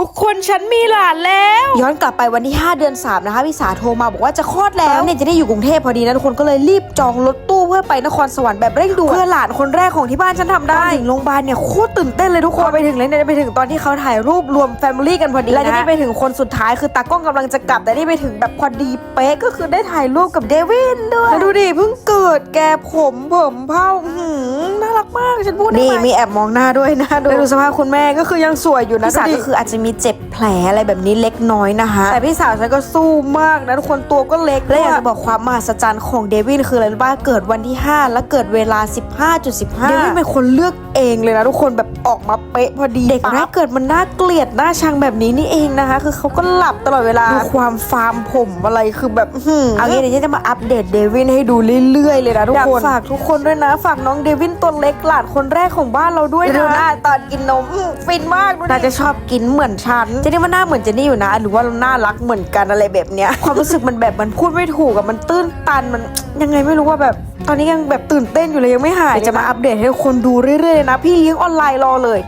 ทุกคนฉันมีหลานแล้ว ย้อนกลับไปวันที่ 5 เดือน 3 นะคะพี่สาโทรมาบอกว่าจะคลอดแล้วเนี่ยจะได้อยู่กรุงเทพพอดีนะทุกคนก็เลยรีบจองรถตู้เพื่อไปนครสวรรค์แบบเร่งด่วนเพื่อหลานคนแรกของที่บ้านฉันทำได้ถึงโรงพยาบาลเนี่ยโคตรตื่นเต้นเลยทุกคนไปถึงเลยเนี่ยไปถึงตอนที่เขาถ่ายรูปรวมแฟมิลี่กันพอดีและจะได้ไปถึงคนสุดท้ายคือตากล้องกำลังจะกลับ แต่นี่ไปถึงแบบพอดีเป๊ะก็คือได้ถ่ายรูปกับเดวินด้วยแล้วดูดิเพิ่งเกิดแกผมผมเผ้าอื้อหือน่ารักมาก ฉันพูดได้นี่ไหมมีแอบมองหน้าด้วยนะดูแล้วดูสภาพคุณแม่ก็คือยังสวยอยู่นะพี่สาวดูดิก็คืออาจจะมีเจ็บแผลอะไรแบบนี้เล็กน้อยนะคะแต่พี่สาวฉันก็สู้มากนะทุกคนตัวก็เล็กและและอยากกอายจะจะบบออกกความมหัศจรรย์ของเดวินคืออะไรรู้ป่ะเกิดวันที่ 5 และเกิดเวลา 15.15 เดวินเป็นคนเลือกเองเลยนะทุกคนแบบออกมาเป๊ะพอดีเด็กแรปั๊กบเกิดมันน่าเกลียดน่าชังแบบนี้นี่เองนะคะ คือเขาก็หลับตลอดเวลาดูความฟาร์มผมอะไรคือแบบหืมเอางี้เดี๋ยวฉันจะมาอัปเดตเดวินให้ดูเรื่อยๆเลยนะทุกอยากคน ฝากทุกคนด้วยนะ ฝากน้องเดวินตัวเล็กหลานคนแรกของบ้านเราด้วยดูนะหน้าตอนกินนมอื้อฟินมากดูดิน่าจะชอบกินเหมือนฉันเจนี่ว่าหน้าเหมือนเจนี่อยู่นะ หรือว่าเราน่ารักเหมือนกันอะไรแบบเนี้ย ความรู้สึกมันแบบมันพูดไม่ถูกอะมันตื้นตันมันยังไงไม่รู้ว่าแบบ ตอนนี้ยังแบบตื่นเต้นอยู่เลยยังไม่หายเดี๋ยวจะจะมามาอัอัปปเดเดตตให้ให้คนดูเรื่อยๆเลยนะ พี่เลี้ยงออนไลน์รอเลย